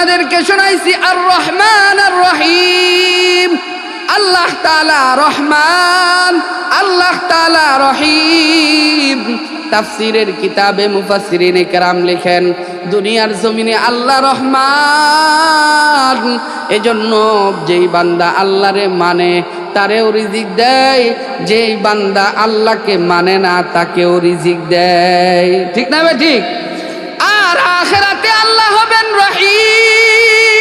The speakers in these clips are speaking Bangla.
আপনাদেরকে শোনাইছি আর রহমান আর রহিম আল্লাহ তালা রহমান, আল্লাহ তালা রহিম। তাফসিরের কিতাবে মুফাসসিরিনে কেরাম লেখেন, দুনিয়ার জমিনে আল্লাহ রহমান। এজন্য যেই বান্দা আল্লাহরে মানে তারেও রিজিক দেয়। যেই বান্দা আল্লাহকে মানে না, তাকেও রিজিক দেয়। ঠিক না বে ঠিক? আখেরাতে আল্লাহ হবেন রহিম।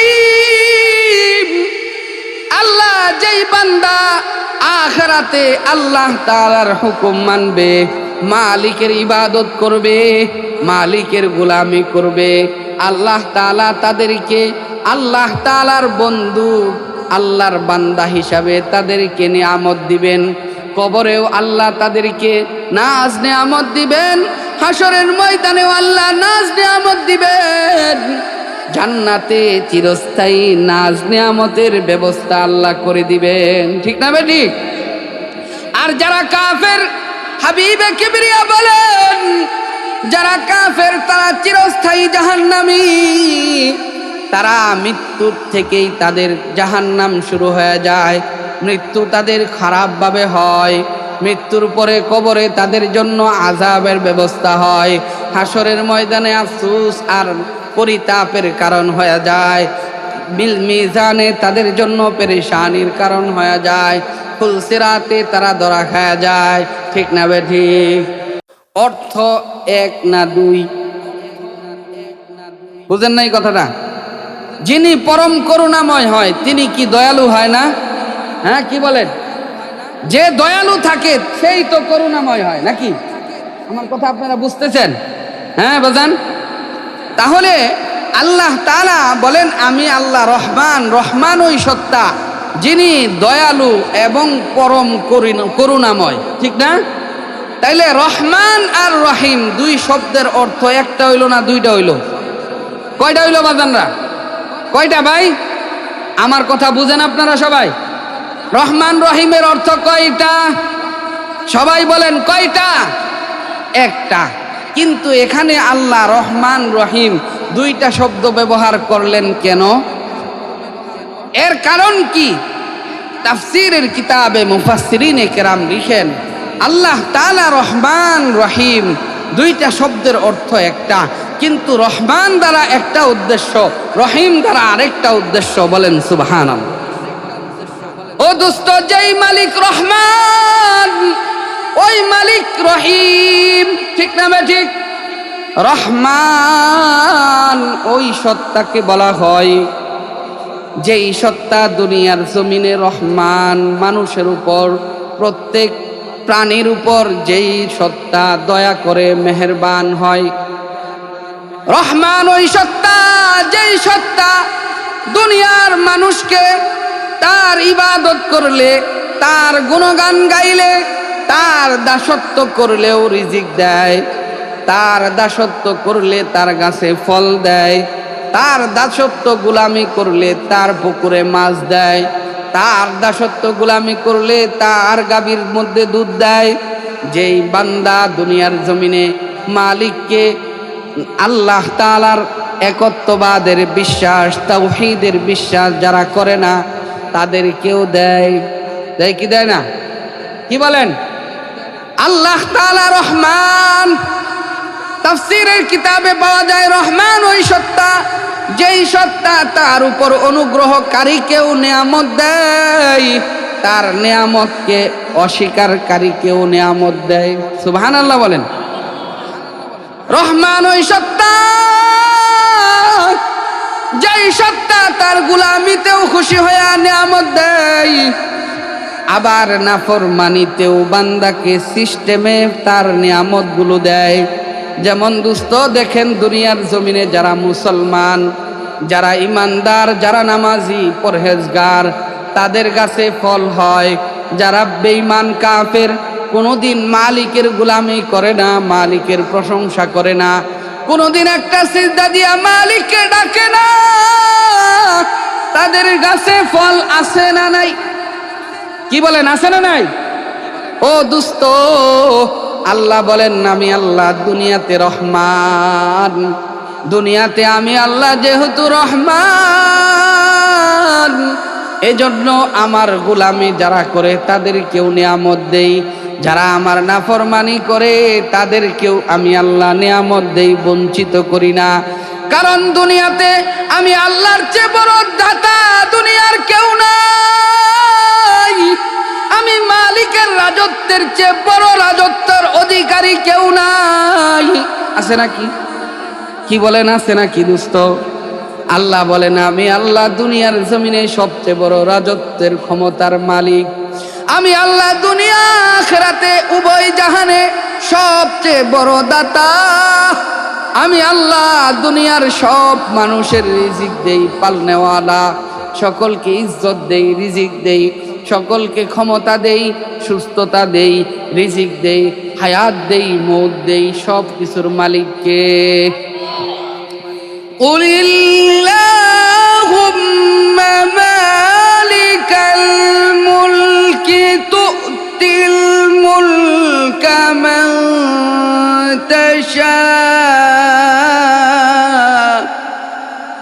আল্লাহ যেই বান্দা আখেরাতে আল্লাহ তাআলার হুকুম মানবে, মালিকের ইবাদত করবে, মালিকের গোলামি করবে। আল্লাহ তালা তাদেরকে, আল্লাহ তালার বন্ধু, আল্লাহর বান্দা হিসাবে তাদেরকে নিয়ামত দিবেন। কবরেও আল্লাহ তাদেরকে নাজ নিয়ামত দিবেন। হাসরের ময়দানেও আল্লাহ নাজ নিয়ামত দিবেন। জান্নাতে চিরস্থায়ী নাজ নিয়ামতের ব্যবস্থা আল্লাহ করে দিবেন। ঠিক না বে ঠিক আর যারা কাফের, হাবিবে কিবরিয়া বলেন, যারা কাফের, তারা চিরস্থায়ী জাহান্নামী। তারা মৃত্যুর থেকেই তাদের জাহান্নাম শুরু হয়ে যায়। মৃত্যু তাদের খারাপভাবে হয়। মৃত্যুর পরে কবরে তাদের জন্য আজাবের ব্যবস্থা হয়। হাসরের ময়দানে আফসুস আর পরিতাপের কারণ হয়ে যায়। বিল মিজানে তাদের জন্য পেরেশানির কারণ হয়ে যায়। ফুলসিরাতে তারা ধরা খায়া যায়। ঠিক না বে ঠিক? অর্থ এক না দুই? বুঝেন নাই কথাটা? যিনি পরম করুণাময় হয়, তিনি কি দয়ালু হয় না? হ্যাঁ কি বলেন? যে দয়ালু থাকে, সেই তো করুণাময় হয়, নাকি? আমার কথা আপনারা বুঝতেছেন? হ্যাঁ বোঝান? তাহলে আল্লাহ তালা বলেন, আমি আল্লাহ রহমান রহমান ওই সত্তা, যিনি দয়ালু এবং পরম করুণ- করুণাময়। ঠিক না? তাইলে রহমান আর রহিম দুই শব্দের অর্থ একটা হইল না দুইটা হইল? কয়টা হইল বাজানরা? কয়টা ভাই? আমার কথা বুঝেন আপনারা সবাই? রহমান রহিমের অর্থ কয়টা? সবাই বলেন, কয়টা? একটা। কিন্তু এখানে আল্লাহ রহমান রহিম দুইটা শব্দ ব্যবহার করলেন কেন? এর কারণ কি? তাফসিরের কিতাবে মুফাসসিরিনে কেরাম লিখেন, আল্লাহ তালা রহমান রহিম দুইটা শব্দের অর্থ একটা, কিন্তু রহমান দ্বারা একটা উদ্দেশ্য, রহিম দ্বারা আরেকটা উদ্দেশ্য বলেন সুবহানাল্লাহ। ও দোস্ত যেই মালিক রহমান, ওই মালিক রহিম। ঠিক না ঠিক? রহমান, ওই সত্তাকে বলা হয়। যেই সত্তা দুনিয়ার জমিনে রহমান মানুষের উপর, প্রত্যেক প্রাণীর উপর যেই সত্তা দয়া করে মেহেরবান হয়। রহমান ওই সত্তা, যেই সত্তা দুনিয়ার মানুষকে তার ইবাদত করলে, তার গুণগান গাইলে, তার দাসত্ব করলেও রিজিক দেয়। তার দাসত্ব করলে তার গাছে ফল দেয়। তার দাসত্ব গুলামি করলে তার পুকুরে মাছ দেয়। তার দাসত্ব গুলামি করলে তার গাভীর মধ্যে দুধ দেয়। যেই বান্দা দুনিয়ার জমিনে মালিককে আল্লাহ তালার একত্ববাদের বিশ্বাস, তাওহীদের বিশ্বাস যারা করে না তাদের কেউ দেয়? দেয় কি দেয় না? কি বলেন? আল্লাহ তালা রহমান। তাফসীরের কিতাবে পাওয়া যায় রহমান ওই সত্তা, যেই সত্তা তার উপর অনুগ্রহকারীকেও নিয়ামত দেয়, তার নিয়ামতকে অস্বীকারীকেও নিয়ামত দেয়। সুবহানাল্লাহ বলেন। রহমান ওই সত্তা। যেই সত্তা, তার গুলামিতেও খুশি হয়ে নিয়ামত দেয়। আবার নাফরমানিতেও বান্দাকে সিস্টেমে তার নিয়ামতগুলো দেয়। যেমন দুস্থ দেখেন দুনিয়ার জমিনে যারা মুসলমান, যারা ইমানদার, যারা নামাজি, পরহেজগার, তাদের কাছে ফল হয়। যারা বেঈমান, কাফের, কোনোদিন মালিকের গুলামি করে না, মালিকের প্রশংসা করে না। কোনোদিন একটা সিজদা দিয়া মালিককে ডাকে না। তাদের গাছে ফল আছে না নাই? কি বলেন, আছে না নাই? ও দুস্ত, আল্লাহ বলেন, আমি আল্লাহ দুনিয়াতে রহমান। দুনিয়াতে আমি আল্লাহ যেহেতু রহমান, এজন্য আমার গোলামি যারা করে তাদের কেউ নিয়ামত দেই। যারা আমার নাফরমানি করে, তাদেরকেও আমি আল্লাহ নিয়ামত দেই, বঞ্চিত করি না। কারণ দুনিয়াতে আমি আল্লাহর চেয়ে বড় দাতা, দুনিয়ার কেউ নাই। আমি মালিকের রাজত্বের চেয়ে বড় রাজত্বের অধিকারী কেউ নাই। আছে নাকি? কি বলেন, আছে নাকি দুস্থ আল্লাহ বলেন, আমি আল্লাহ দুনিয়ার জমিনে সবচেয়ে বড় রাজত্বের ক্ষমতার মালিক। আমি আল্লাহ দুনিয়া আখরাতে উভয় জাহানে সবচেয়ে বড় দাতা। আমি আল্লাহ দুনিয়ার সব মানুষের রিজিক দেই, পালনেওয়ালা। সকলকে ইজ্জত দেই, রিজিক দেই। সকলকে ক্ষমতা দেই, সুস্থতা দেই, রিজিক দেই, হায়াত দেই, মৌত দেই সব কিছুর মালিককে। উলিল্লাহুম্মা মালিকাল تؤتي الملك من تشاء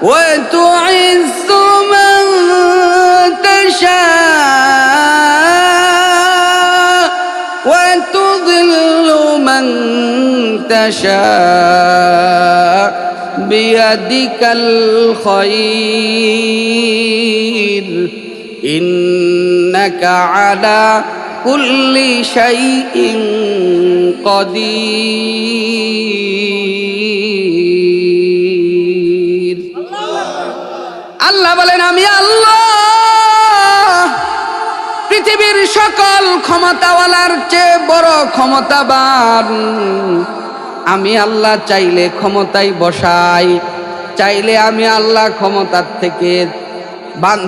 وتعز من تشاء وتضل من تشاء بيدك الخير إنك على কুল্লি শাইইন কদির। আল্লাহ বলেন, আমি আল্লাহ, পৃথিবীর সকল ক্ষমতাওয়ালার চেয়ে বড় ক্ষমতাবান। আমি আল্লাহ চাইলে ক্ষমতায় বসাই, চাইলে আমি আল্লাহ ক্ষমতার থেকে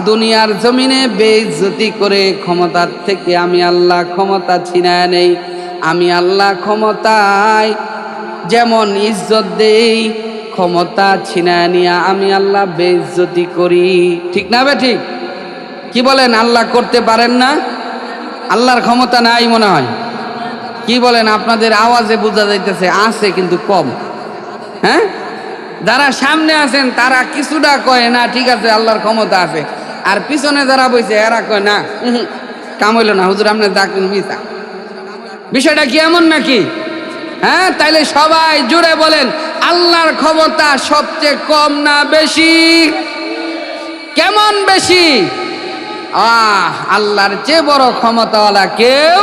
দুনিয়ার জমিনে বেইজ্জতি করে ক্ষমতার থেকে আমি আল্লাহ ক্ষমতা ছিনায় নেই। আমি আল্লাহ ক্ষমতায় যেমন ইজ্জত দেই, ক্ষমতা ছিনায় নিয়ে আমি আল্লাহ বেইজ্জতি করি। ঠিক না বে ঠিক? কি বলেন, আল্লাহ করতে পারেন না? আল্লাহর ক্ষমতা নাই মনে হয়। কি বলেন, আপনাদের আওয়াজে বোঝা যাইতেছে, আছে কিন্তু কম। হ্যাঁ? যারা সামনে আছেন, তারা কিছুটা কয়, না, ঠিক আছে, আল্লাহর ক্ষমতা আছে। আর পিছনে যারা বইছে, এরা কয়, না কাম হইল না। হুজুর আপনার ডাকবেন মিতা বিষয়টা কি এমন নাকি? হ্যাঁ তাইলে সবাই জুড়ে বলেন, আল্লাহর ক্ষমতা সবচেয়ে কম না বেশি? কেমন বেশি? আহ, আল্লাহর চেয়ে বড় ক্ষমতাওয়ালা কেউ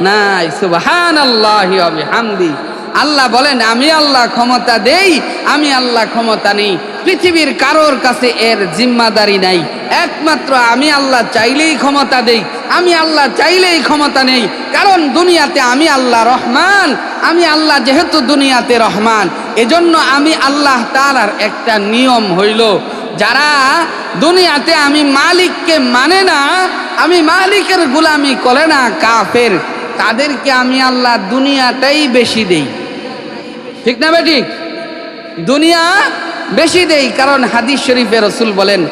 নাই। সুবহান আল্লাহ হামদি আল্লাহ বলেন, আমি আল্লাহ ক্ষমতা দেই, আমি আল্লাহ ক্ষমতা নেই। পৃথিবীর কারোর কাছে এর জিম্মাদারি নাই। একমাত্র আমি আল্লাহ চাইলেই ক্ষমতা দেই, আমি আল্লাহ চাইলেই ক্ষমতা নেই। কারণ দুনিয়াতে আমি আল্লাহ রহমান, আমি আল্লাহ যেহেতু দুনিয়াতে রহমান, এজন্য আমি আল্লাহ তালার একটা নিয়ম হইল, যারা দুনিয়াতে আমি মালিককে মানে না, আমি মালিকের গুলামি করে না, কাফের। তাদেরকে আমি আল্লাহ দুনিয়াটাই বেশি দেই। ঠিক না বেঠিক দুনিয়া বেশি দেই, কারণ হাদিস শরীফে রসুল বলেন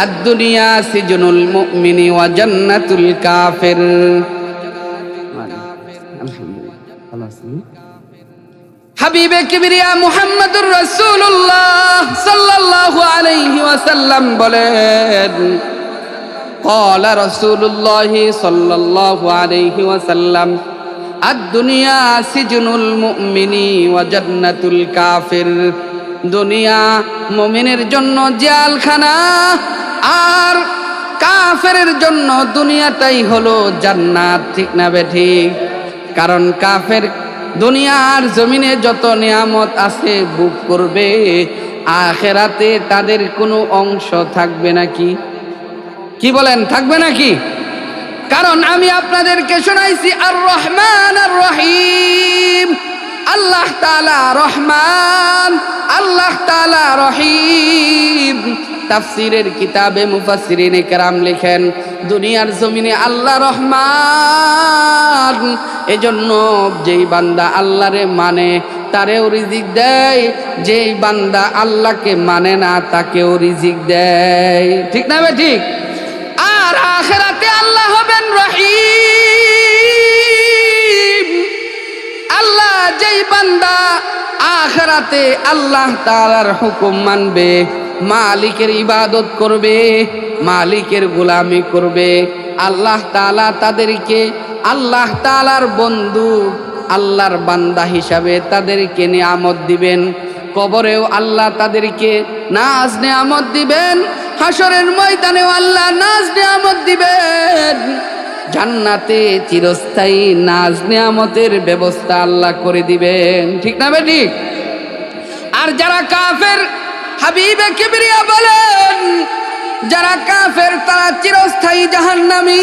আর দুনিয়া সিজনুল মুমিনি ওয়া জান্নাতুল কাফের। হাবিবে কিবরিয়া মুহাম্মদুর রাসূলুল্লাহ সাল্লাল্লাহু আলাইহি ওয়াসাল্লাম বলেন قال رسول الله صلى الله عليه وسلم الدنيا سجن المؤمن وجنة الكافر দুনিয়া মুমিনের জন্য জেলখানা আর কাফেরের জন্য দুনিয়াটাই হলো জান্নাত ঠিক না বে ঠিক কারণ কাফের দুনিয়ার জমিনে যত নিয়ামত আছে বুক করবে আখেরাতে তাদের কোনো অংশ থাকবে নাকি কি বলেন, থাকবে নাকি? কারণ আমি আপনাদেরকে শোনাইছি আর রহমান আর রহিম আল্লাহ তালা রহমান, আল্লাহ তালা রহিম। তাফসিরের কিতাবে মুফাসসিরিনে কেরাম লেখেন, দুনিয়ার জমিনে আল্লাহ রহমান। এজন্য যেই বান্দা আল্লাহরে মানে তারেও রিজিক দেয়। যেই বান্দা আল্লাহকে মানে না, তাকেও রিজিক দেয়। ঠিক না বে ঠিক? আখেরাতে আল্লাহ হবেন রহিম। আল্লাহ যেই বান্দা আখেরাতে আল্লাহ তাআলার হুকুম মানবে, মালিকের ইবাদত করবে, মালিকের গোলামি করবে, আল্লাহ তাআলা তাদেরকে, আল্লাহ তাআলার বন্ধু, আল্লাহর বান্দা হিসাবে তাদেরকে নিয়ামত দিবেন। কবরেও আল্লাহ তাদেরকে নাজ নিয়ামত দিবেন। হাসরের ময়দানেও আল্লাহ নাজ নিয়ামত দিবেন। জান্নাতে চিরস্থায়ী নাজ নিয়ামতের ব্যবস্থা আল্লাহ করে দিবেন। ঠিক না বেটি? আর যারা কাফের, হাবিবে কিবরিয়া বলেন, যারা কাফের তারা চিরস্থায়ী জাহান্নামী।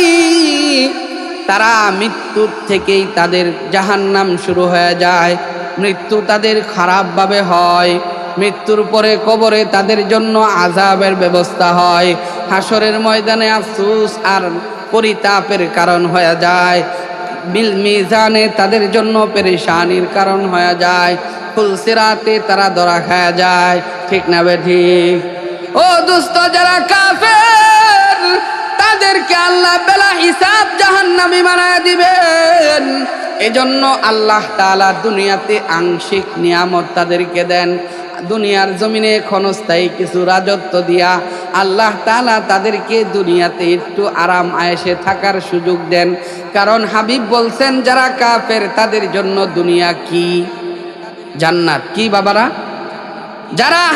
তারা মৃত্যুর থেকেই তাদের জাহান্নাম শুরু হয়ে যায়। মৃত্যু তাদের খারাপভাবে হয়। মৃত্যুর পরে কবরে তাদের জন্য আজাবের ব্যবস্থা হয়। হাসরের ময়দানে আফসুস আর পরিতাপের কারণ হয়ে যায়। মিল মিজানে তাদের জন্য পেরেশানির কারণ হয়ে যায়। ফুলসিরাতে তারা ধরা খায়া যায়। ঠিক না বে ঠিক? ও দুস্থ যারা কাফের, তাদেরকে আল্লাহ বেলা হিসাব জাহান্নামি বানায় দিবেন। এজন্য আল্লাহ তাআলা দুনিয়াতে আংশিক নিয়ামত তাদেরকে দেন। দুনিয়ার জমিনে ক্ষণস্থায়ী কিছু রাজত্ব দিয়া আল্লাহ তালা তাদেরকে দুনিয়াতে একটু আরাম আয়েসে থাকার সুযোগ দেন। কারণ হাবিব বলছেন, যারা কাফের, তাদের জন্য দুনিয়া কি? জান্নাত। কি বাবারা? যারা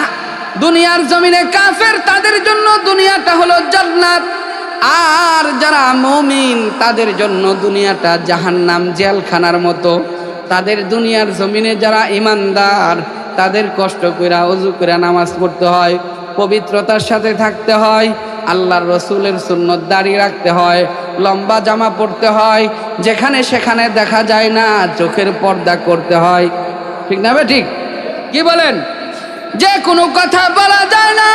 দুনিয়ার জমিনে কাফের, তাদের জন্য দুনিয়াটা হলো জান্নাত। আর যারা মমিন, তাদের জন্য দুনিয়াটা জাহান্নাম, জেলখানার মতো। তাদের দুনিয়ার জমিনে যারা ইমানদার তাদের কষ্ট করে অজু করে নামাজ পড়তে হয়, পবিত্রতার সাথে থাকতে হয়, আল্লাহর রসুলের সুন্নত দাঁড়িয়ে রাখতে হয়, লম্বা জামা পড়তে হয়, যেখানে সেখানে দেখা যায় না, চোখের পর্দা করতে হয়। ঠিক না ঠিক? কি বলেন? যে কোনো কথা বলা যায় না।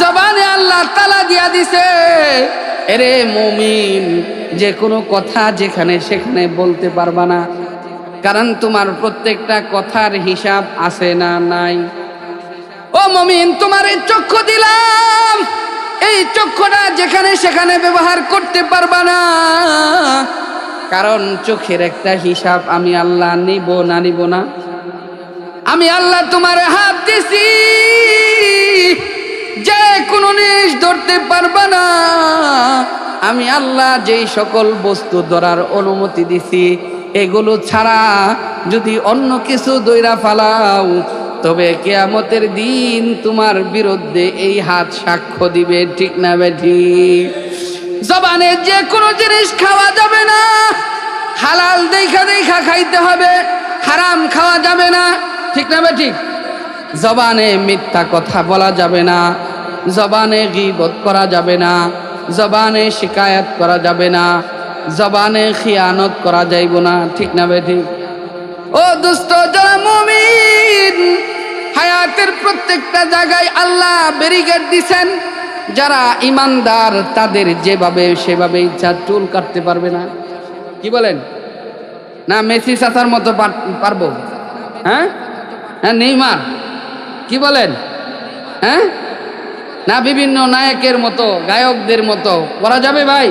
জবানে আল্লাহ তালা দিয়া দিছে, এরে মমিন, যে কোনো কথা যেখানে সেখানে বলতে পারবা না। কারণ তোমার প্রত্যেকটা কথার হিসাব আছে না নাই। ও মমিন, তোমার এই চক্ষু দিলাম। এই চক্ষুটা যেখানে সেখানে ব্যবহার করতে পারবা না। কারণ চোখের একটা হিসাব আমি আল্লাহ নিব না নিব না। আমি আল্লাহ তোমার হাত দিছি। যে কোনো জিনিস ধরতে পারবা না। আমি আল্লাহ যেই সকল বস্তু ধরার অনুমতি দিছি এগুলো ছাড়া যদি অন্য কিছু দৈরা ফালাও, তবে কেয়ামতের দিন তোমার বিরুদ্ধে এই হাত সাক্ষ্য দিবে, ঠিক না বেঠি? জবানে যে কোনো জিনিস খাওয়া যাবে না, হালাল দেখা দেখা খাইতে হবে, হারাম খাওয়া যাবে না, ঠিক না বেঠিক জবানে মিথ্যা কথা বলা যাবে না, জবানে গিবত করা যাবে না, জবানে শিকায়ত করা যাবে না জবানে খিয়ানত করা যাইব না, ঠিক না বেঠিক ও দুস্থ যারা হায়াতের প্রত্যেকটা জায়গায় আল্লাহ ব্যারিকেড দিছেন, যারা ইমানদার, তাদের যেভাবে সেভাবে ইচ্ছা চুল কাটতে পারবে না। কি বলেন? না, মেসি চাচার মতো পারব। হ্যাঁ? হ্যাঁ নেইমার। কি বলেন? হ্যাঁ? না, বিভিন্ন নায়কের মতো, গায়কদের মতো। করা যাবে ভাই?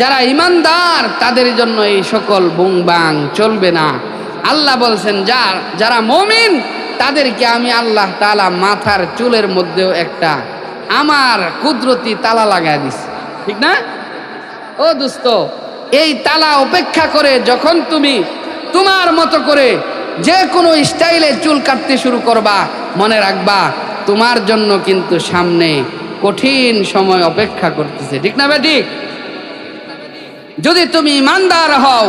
যারা ইমানদার, তাদের জন্য এই সকল বুংবাং চলবে না। আল্লাহ বলছেন যার যারা মমিন, তাদেরকে আমি আল্লাহ তালা মাথার চুলের মধ্যেও একটা আমার কুদরতি তালা লাগাই দিছি। ঠিক না? ও দোস্ত, এই তালা অপেক্ষা করে যখন তুমি তোমার মতো করে যে কোনো স্টাইলে চুল কাটতে শুরু করবা, মনে রাখবা, তোমার জন্য কিন্তু সামনে কঠিন সময় অপেক্ষা করতেছে। ঠিক না, বেটি? যদি তুমি ইমানদার হও,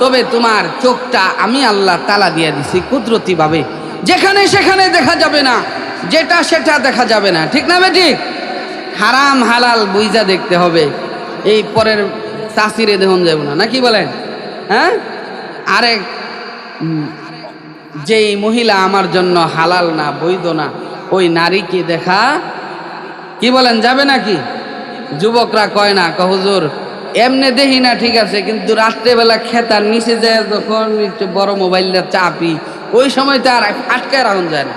তবে তোমার চোখটা আমি আল্লাহ তালা দিয়ে দিছি কুদরতি ভাবে যেখানে সেখানে দেখা যাবে না, যেটা সেটা দেখা যাবে না। ঠিক না বেটি? হারাম হালাল বুইজা দেখতে হবে। এই পরের চাষিরে দেহন যাব না। নাকি বলেন? হ্যাঁ? আরেক যেই মহিলা আমার জন্য হালাল না, বৈধ না, ওই নারীকে দেখা, কি বলেন, যাবে নাকি? যুবকরা কয় না ক হুজুর এমনি দেখি না ঠিক আছে কিন্তু রাত্রেবেলা খেতার নিচে যায় যখন একটু বড় মোবাইলটা চাপি ওই সময় তো আর আটকায় রাখুন যায় না।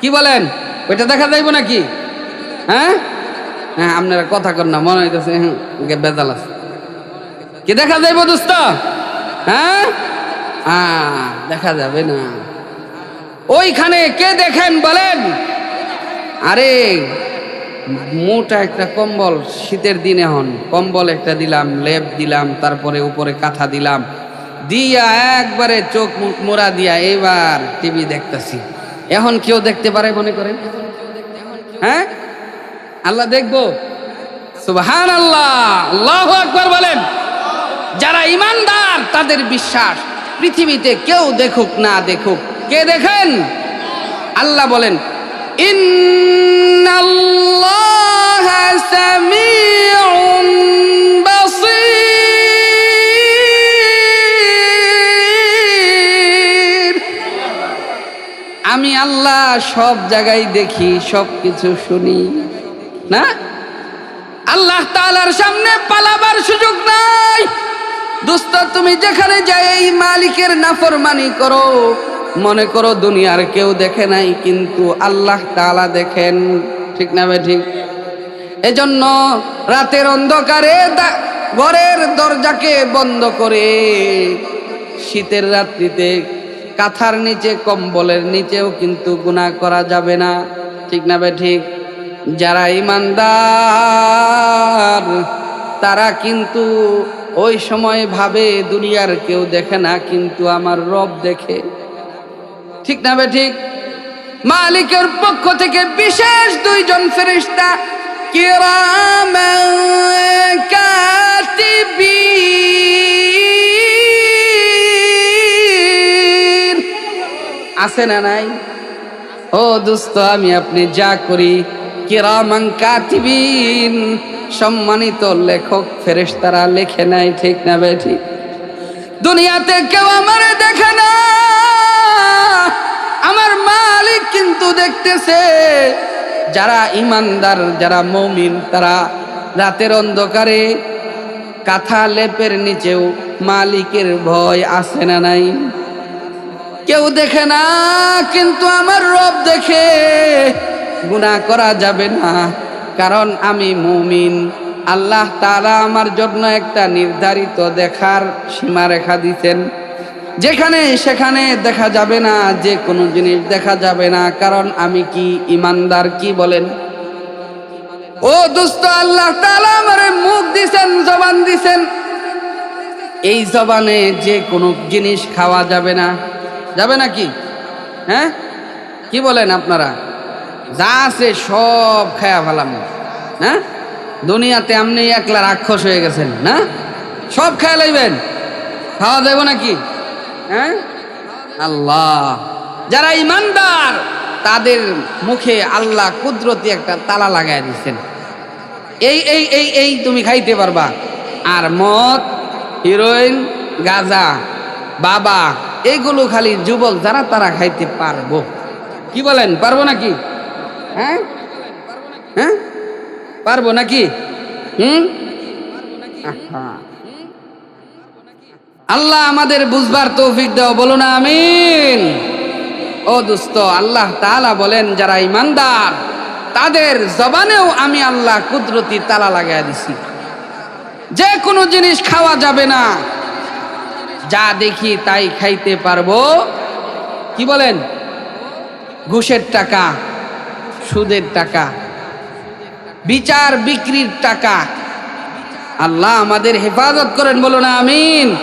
কি বলেন? ওইটা দেখা যাইব নাকি? হ্যাঁ? হ্যাঁ আপনারা কথা কর না মনে হইতেছে হ্যাঁ, বেজাল আছে। কি দেখা যাইব দোস্ত? হ্যাঁ? আ দেখা যাবে না। ওইখানে কে দেখেন বলেন? আরে মোটা একটা কম্বল শীতের দিনে হন। কম্বল একটা দিলাম, লেপ দিলাম, তারপরে উপরে কাঁথা দিলাম। দিয়া একবারে চোখ মুখ মোড়া দিয়া এবার টিভি দেখতেছি। এখন কেউ দেখতে পারে মনে করেন? হ্যাঁ? আল্লাহ দেখব? সুবহান আল্লাহ আল্লাহ আকবার বলেন। যারা ইমানদার, তাদের বিশ্বাস, পৃথিবীতে কেউ দেখুক না দেখুক। কে দেখেন? আল্লাহ বলেন, ইন্নাল্লাহা আমি আল্লাহ সব জায়গায় দেখি, সব কিছু শুনি, না? আল্লাহ তাআলার সামনে পালাবার সুযোগ নাই। দোস্ত, তুমি যেখানে যাই, এই মালিকের নাফরমানি করো। মনে করো দুনিয়ার কেউ দেখে নাই, কিন্তু আল্লাহ তাআলা দেখেন। ঠিক না ঠিক? এজন্য রাতের অন্ধকারে ঘরের দরজাকে বন্ধ করে শীতের রাত্রিতে কাঁথার নিচে, কম্বলের নিচেও কিন্তু গুণা করা যাবে না। ঠিক না ঠিক? যারা ইমানদার তারা কিন্তু ওই সময় ভাবে, দুনিয়ার কেউ দেখে না, কিন্তু আমার রব দেখে। ঠিক না ঠিক? মালিকের পক্ষ থেকে বিশেষ দুইজন ফেরিস্তা কাতিবিন। আছে না নাই? ও দোস্ত, আমি আপনি যা করি কিরামান কাতিবিন। সম্মানিত লেখক ফেরেশতারা লেখে নাই, ঠিক না বে ঠিক দুনিয়াতে কেউ আমার দেখে না আমার মালিক কিন্তু দেখতেছে, যারা ইমানদার, যারা মৌমিন, তারা রাতের অন্ধকারে কাঁথা লেপের নিচেও মালিকের ভয় আছে না নাই? কেউ দেখে না, কিন্তু আমার রব দেখে। গুনাহ করা যাবে না, কারণ আমি মুমিন। আল্লাহ তারা আমার জন্য একটা নির্ধারিত দেখার সীমারেখা দিতেন যেখানে সেখানে দেখা যাবে না, যে কোনো জিনিস দেখা যাবে না। কারণ আমি কি ইমানদার, কি বলেন? ও দুস্থ আল্লাহ আমারে মুখ দিছেন, জবান দিছেন। এই জবানে যে কোনো জিনিস খাওয়া যাবে না। যাবে না কি? হ্যাঁ? কি বলেন আপনারা? যা আছে সব খায়া ফেলাম। হ্যাঁ দুনিয়াতে আপনি একলা রাক্ষস হয়ে গেছেন, না? সব খেয়া লাইবেন। খাওয়া যাবে নাকি? হ্যাঁ? আল্লাহ। যারা ইমানদার, তাদের মুখে আল্লাহ কুদরতি একটা তালা লাগাই দিচ্ছেন এই এই এই এই তুমি খাইতে পারবা। আর মদ, হিরোইন, গাজা, বাবা এইগুলো খালি যুবক যারা, তারা খাইতে পারব। কি বলেন, পারব নাকি? হ্যাঁ? হ্যাঁ? পারব নাকি? হুম? আহা। আল্লাহ আমাদের বুঝবার তৌফিক দাও, বলো না আমিন। ও দোস্ত, আল্লাহ তালা বলেন, যারা ইমানদার তাদের জবানেও আমি আল্লাহ কুদরতি তালা লাগাই দিছি। যে কোনো জিনিস খাওয়া যাবে না। যা দেখি তাই খাইতে পারব। কি বলেন? ঘুষের টাকা, সুদের টাকা, বিচার বিক্রির টাকা। আল্লাহ আমাদের হেফাজত করেন, বলো না আমিন।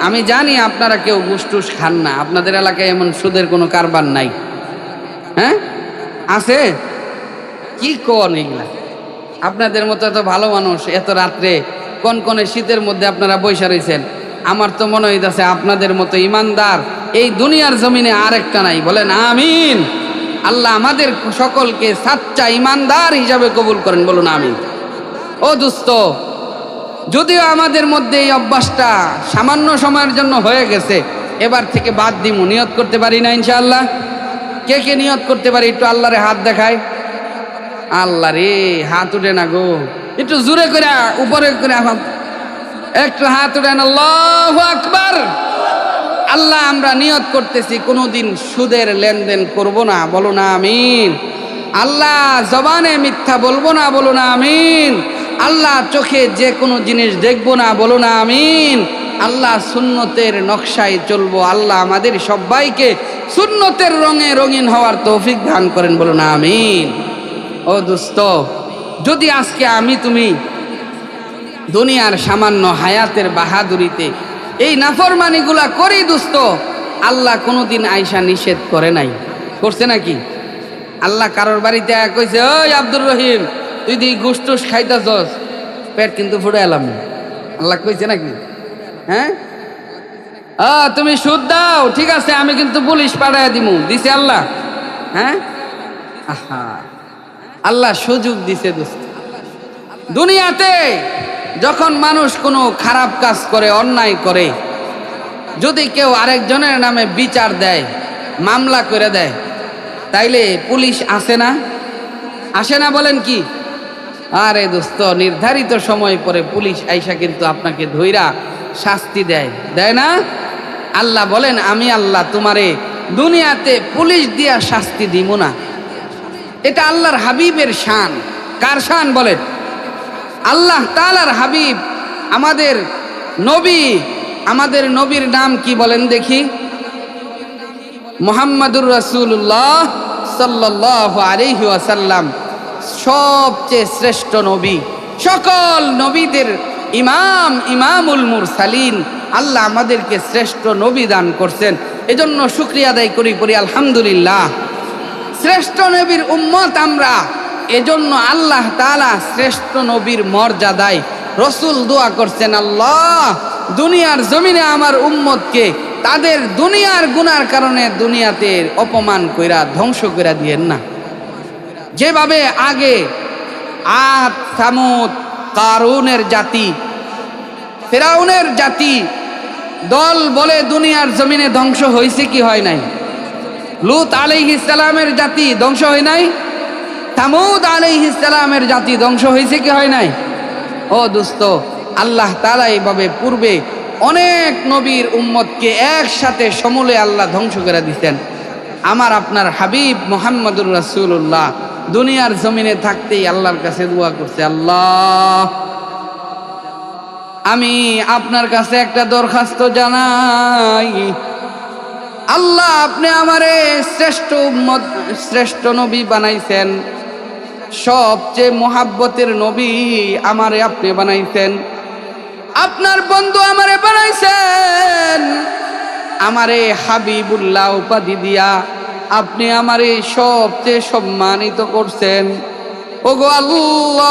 আমি জানি আপনারা কেউ গুসটুস খান না। আপনাদের এলাকায় এমন সুদের কোনো কারবার নাই। হ্যাঁ? আছে? কি কন এগুলা? আপনাদের মতো এত ভালো মানুষ, এত রাত্রে কোন কোন শীতের মধ্যে আপনারা বৈশা রয়েছেন আমার তো মনে হইতেছে আপনাদের মতো ইমানদার এই দুনিয়ার জমিনে আর একটা নাই। বলেন আমিন। আল্লাহ আমাদের সকলকে সাচ্চা ইমানদার হিসাবে কবুল করেন। বলুন আমিন। ও দুস্ত যদিও আমাদের মধ্যে এই অভ্যাসটা সামান্য সময়ের জন্য হয়ে গেছে, এবার থেকে বাদ দিব নিয়ত করতে পারি না ইনশাআল্লাহ। কে কে নিয়ত করতে পারি, একটু আল্লাহরে হাত দেখায় আল্লাহ রে, হাত উঠে না গো। একটু জোরে করে, উপরে করে একটু হাত উঠে উঠেন আল্লাহ আকবার। আল্লাহ, আমরা নিয়ত করতেছি, কোনোদিন সুদের লেনদেন করব না, বলো না আমিন। আল্লাহ, জবানে মিথ্যা বলব না, বলো না আমিন। আল্লাহ চোখে যে কোনো জিনিস দেখব না, বলো না আমিন। আল্লাহ সুন্নতের নকশায় চলবো, আল্লাহ আমাদের সবাইকে সুন্নতের রঙে রঙিন হওয়ার তৌফিক দান করেন বলুন আমিন। ও দোস্ত, যদি আজকে আমি তুমি দুনিয়ার সামান্য হায়াতের বাহাদুরিতে এই নাফরমানিগুলা করি দোস্ত, আল্লাহ কোনোদিন আইসা নিষেধ করে নাই। করছে নাকি? আল্লাহ কারোর বাড়িতে কইছে ওই আব্দুর রহিম তুই দি গুসটুস খাইতাছস পেট কিন্তু ফুটে এলাম। আল্লাহ কইছে নাকি? হ্যাঁ? তুমি সুদ দাও, ঠিক আছে, আমি কিন্তু পুলিশ পাঠায় দিমু, দিছে আল্লাহ। হ্যাঁ? আহা, আল্লাহ সুযোগ দিছে দোস্ত। দুনিয়াতে যখন মানুষ কোনো খারাপ কাজ করে, অন্যায় করে, যদি কেউ আরেকজনের নামে বিচার দেয়, মামলা করে দেয়, তাইলে পুলিশ আসে না? আসে না বলেন কি? আরে দোস্ত, নির্ধারিত সময় পরে পুলিশ আইসা কিন্তু আপনাকে ধইরা শাস্তি দেয়। দেয় না? আল্লাহ বলেন, আমি আল্লাহ তোমারে দুনিয়াতে পুলিশ দিয়া শাস্তি দিব না। এটা আল্লাহর হাবিবের শান। কার শান বলেন? আল্লাহ তালার হাবিব, আমাদের নবী, আমাদের নবীর নাম কি বলেন দেখি? মোহাম্মদুর রসুল্লাহ সাল্লাহ আলহি আসাল্লাম সবচেয়ে শ্রেষ্ঠ নবী। সকল নবীদের ইমাম, ইমামুল মুরসালিন, আল্লাহ আমাদেরকে শ্রেষ্ঠ নবী দান করছেন। এজন্য শুক্রিয়া আদায় করি করি আলহামদুলিল্লাহ। শ্রেষ্ঠ নবীর উম্মত আমরা। এজন্য আল্লাহ তালা শ্রেষ্ঠ নবীর মর্যাদায় রসুল দোয়া করছেন, আল্লাহ, দুনিয়ার জমিনে আমার উম্মতকে তাদের দুনিয়ার গুনার কারণে দুনিয়াতে অপমান কইরা, ধ্বংস কইরা দিয়েন না। যেভাবে আগে আদ, সামুদ, কারুনের জাতি, ফেরাউনের জাতি দল বলে দুনিয়ার জমিনে ধ্বংস হয়েছে কি হয় নাই? লুত আলাইহিসালামের জাতি ধ্বংস হয় নাই? তামুদ আলাইহিসালামের জাতি ধ্বংস হয়েছে কি হয় নাই? ও দোস্ত, আল্লাহ তালা এইভাবে পূর্বে অনেক নবীর উম্মতকে একসাথে সমূলে আল্লাহ ধ্বংস করে দিতেন আমার আপনার হাবিব মোহাম্মদুর রাসূলুল্লাহ দুনিয়ার জমিনে থাকতেই আল্লাহর কাছে দোয়া করছে, আল্লাহ, আমি আপনার কাছে একটা দরখাস্ত জানাই। আল্লাহ, আপনি আমারে শ্রেষ্ঠ শ্রেষ্ঠ নবী বানাইছেন। সবচেয়ে মোহাব্বতের নবী আমারে আপনি বানাইছেন। আপনার বন্ধু আমারে বানাইছেন। আমারে হাবিবুল্লাহ উপাধি দিয়া আপনি আমার এই সবচেয়ে সম্মানিত করছেন। ওগো আল্লাহ,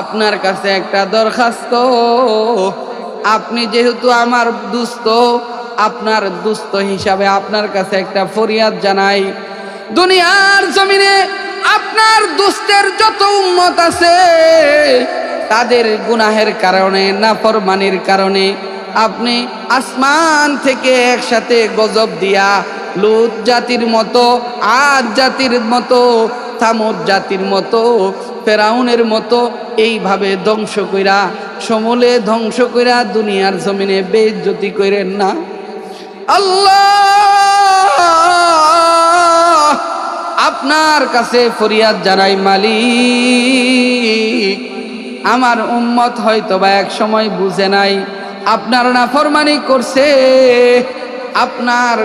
আপনার কাছে একটা দরখাস্ত। আপনি যেহেতু আমার দুস্থ আপনার দুস্থ হিসাবে আপনার কাছে একটা ফরিয়াদ জানাই। দুনিয়ার জমিনে আপনার দুস্থের যত উম্মত আছে, তাদের গুনাহের কারণে, নাফরমানির কারণে আপনি আসমান থেকে একসাথে গজব দিয়া, লুত জাতির মতো আজ জাতির মতো, থামদ জাতির মতো, ফেরাউনের মতো, এইভাবে ধ্বংস কইরা, সমলে ধ্বংস কইরা দুনিয়ার জমিনে বেজ্জতি কইরেন না। আল্লাহ! আপনার কাছে ফরিয়াদ জানাই মালিক। আমার উম্মত হয়তো বা এক সময় বুঝে নাই আপনার নাফরমানি করছে। আপনার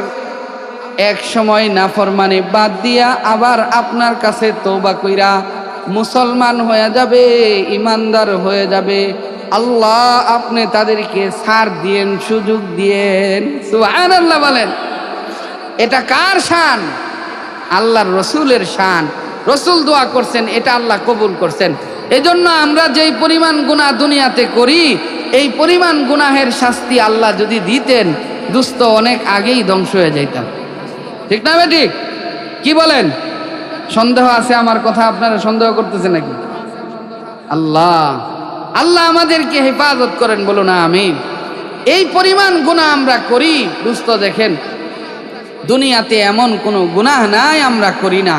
এক সময় নাফরমানি বাদ দিয়া আবার আপনার কাছে তৌবা কইরা মুসলমান হয়ে যাবে, ইমানদার হয়ে যাবে। আল্লাহ আপনি তাদেরকে সার দিয়েন, সুযোগ দিয়েন। সুহান আল্লাহ বলেন। এটা কার শান? আল্লাহর রসুলের শান। রসুল দোয়া করছেন, এটা আল্লাহ কবুল করছেন। এজন্য আমরা যেই পরিমাণ গুণা দুনিয়াতে করি এই পরিমাণ গুনাহের শাস্তি আল্লাহ যদি দিতেন, দুস্থ অনেক আগেই ধ্বংস হয়ে যাইতাম। ঠিক না ঠিক কি বলেন? সন্দেহ আছে আমার কথা, আপনারা সন্দেহ করতেছে নাকি? আল্লাহ আল্লাহ আমাদেরকে হেফাজত করেন, বলুন আমি এই পরিমাণ গুনাহ আমরা করি, দুস্থ দেখেন, দুনিয়াতে এমন কোনো গুনাহ নাই আমরা করি না।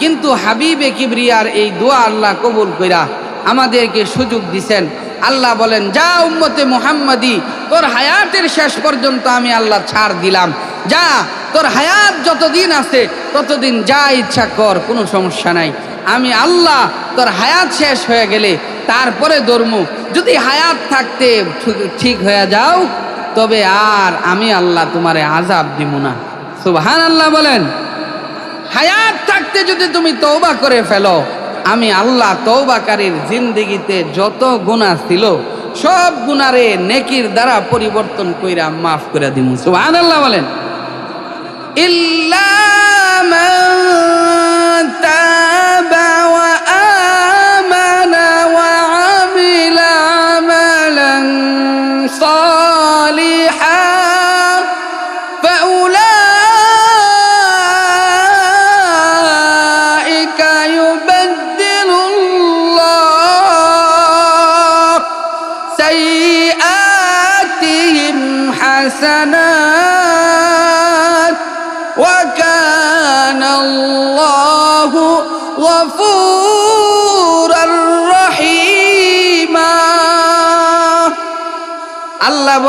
কিন্তু হাবিবে কিবরিয়ার এই দোয়া আল্লাহ কবুল কইরা আমাদেরকে সুযোগ দিছেন। আল্লাহ বলেন যা উম্মতে মুহাম্মাদি, তোর হায়াতের শেষ পর্যন্ত আমি আল্লাহ ছাড় দিলাম। যা, তোর হায়াত যতদিন আছে, ততদিন যা ইচ্ছা কর, কোনো সমস্যা নাই। আমি আল্লাহ, তোর হায়াত শেষ হয়ে গেলে তারপরে ধর্ম। যদি হায়াত থাকতে ঠিক- হয়ে যাও, তবে আর আমি আল্লাহ তোমারে আজাব দিব না। সুবহান আল্লাহ বলেন। হায়াত থাকতে যদি তুমি তৌবা করে ফেলো আমি আল্লাহ তৌবাকারীর জিন্দিগিতে যত গুণা ছিল, সব গুণারে নেকির দ্বারা পরিবর্তন কইরা মাফ করে দিব সুবহানাল্লাহ বলেন। ইল্লা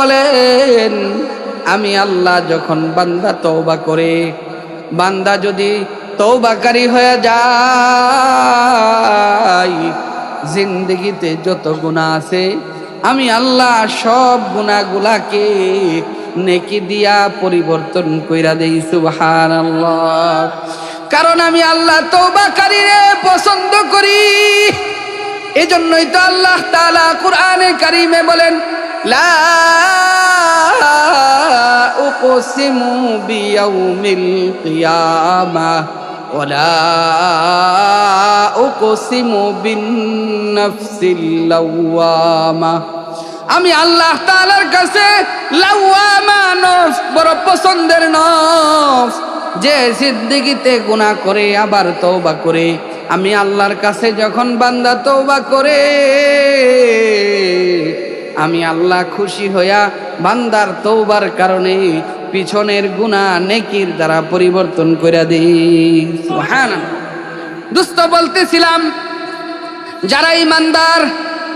বলেন, আমি আল্লাহ যখন বান্দা তৌবা করে, বান্দা যদি তৌবাকারী হয়ে যায়, জিন্দগিতে যত গুণা আছে, আমি আল্লাহ সব গুণাগুলাকে নেকি দিয়া পরিবর্তন কইরা দেই সুবহান আল্লাহ কারণ আমি আল্লাহ তৌবাকারীরে পছন্দ করি। এজন্যই তো আল্লাহ তাআলা কোরআনে কারিমে বলেন উকসিমু বিয়াউমিল কিয়ামা ওয়ালা উকসিমু বিন নাফসিল লাওয়ামা। আমি আল্লাহ তাআলার কাছে লাওয়ামা নফস, বড় পছন্দের নফস। যে সিদ্দিকিতে গুণা করে, আবার তওবা করে। আমি আল্লাহর কাছে যখন বান্দা তওবা করে আমি আল্লাহ খুশি হইয়া বান্দার তৌবার কারণে পিছনের গুণা নেকির দ্বারা পরিবর্তন করে দিই। সুবহানাল্লাহ। দুস্থ বলতেছিলাম, যারা ইমানদার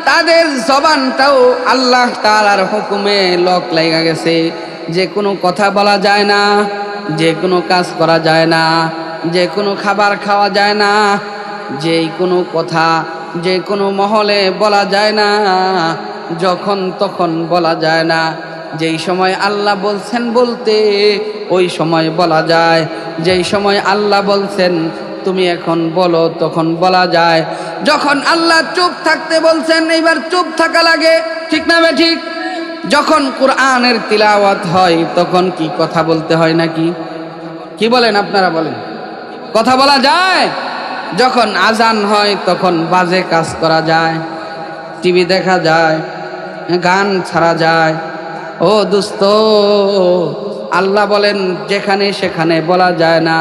তাদের জবানটাও আল্লাহ তাআলার হুকুমে লক লাগা গেছে। যে কোনো কথা বলা যায় না, যে কোনো কাজ করা যায় না, যে কোনো খাবার খাওয়া যায় না যে কোনো কথা, যে কোনো মহলে বলা যায় না। যখন তখন বলা যায় না। যেই সময় আল্লাহ বলছেন বলতে, ওই সময় বলা যায়। যেই সময় আল্লাহ বলছেন, তুমি এখন বলো, তখন বলা যায়। যখন আল্লাহ চুপ থাকতে বলছেন, এইবার চুপ থাকা লাগে। ঠিক না বে ঠিক? যখন কোরআনের তিলাওয়াত হয়, তখন কি কথা বলতে হয় নাকি? কি বলেন আপনারা বলেন। কথা বলা যায়। যখন আজান হয়, তখন বাজে কাজ করা যায়। টিভি দেখা যায়। গান ছাড়া যায়। ও দুস্ত, আল্লাহ বলেন, যেখানে সেখানে বলা যায় না।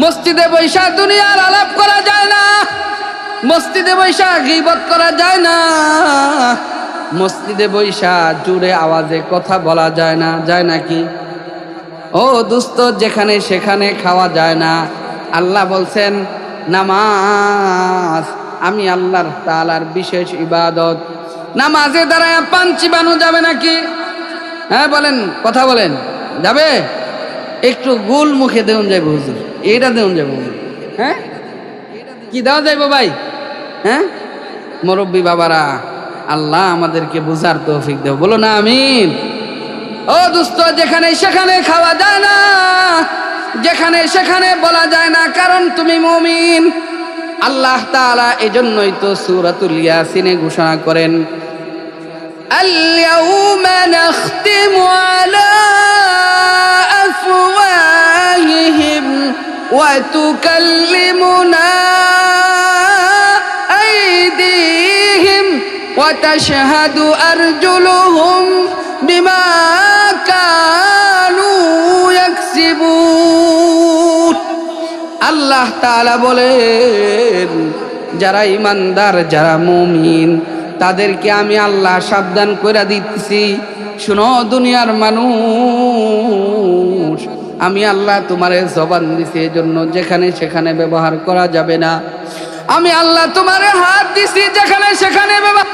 মসজিদে বৈশা দুনিয়ার আলাপ করা যায় না। মসজিদে বৈশা গিবত করা যায় না। মসজিদে বৈশা জুড়ে আওয়াজে কথা বলা যায় না, যায় নাকি ও দুস্ত, যেখানে সেখানে খাওয়া যায় না। আল্লাহ বলছেন, নামাজ আমি আল্লাহর তালার বিশেষ ইবাদত। নামাজে দাঁড়ায় পান চিবানো যাবে নাকি? হ্যাঁ বলেন, কথা বলেন। যাবে? একটু গুল মুখে দেউন যাইব, হুজুর। এটা দেউন যাব হ্যাঁ? কি দেওয়া যাইব ভাই? হ্যাঁ? মুরব্বী বাবারা, আল্লাহ আমাদেরকে বুঝার তৌফিক দেব বলো না, আমিন। ও দুস্থ যেখানে সেখানে খাওয়া যায় না, যেখানে সেখানে বলা যায় না কারণ তুমি মমিন। আল্লাহ তাআলা এজন্যই তো সূরাতুল ইয়াসিনে ঘোষণা করেন اليوم نختم على أفواههم وتكلمنا أيديهم وتشهد أرجلهم بما আল্লাহ তাআলা বলেন, যারা ইমানদার যারা মুমিন, তাদেরকে আমি আল্লাহ সাবধান করে দিতেছি। শুনো দুনিয়ার মানুষ, আমি আল্লাহ তোমারে জবান দিছি এজন্য যেখানে সেখানে ব্যবহার করা যাবে না। আমি আল্লাহ তোমারে হাত দিছি যেখানে সেখানে ব্যবহার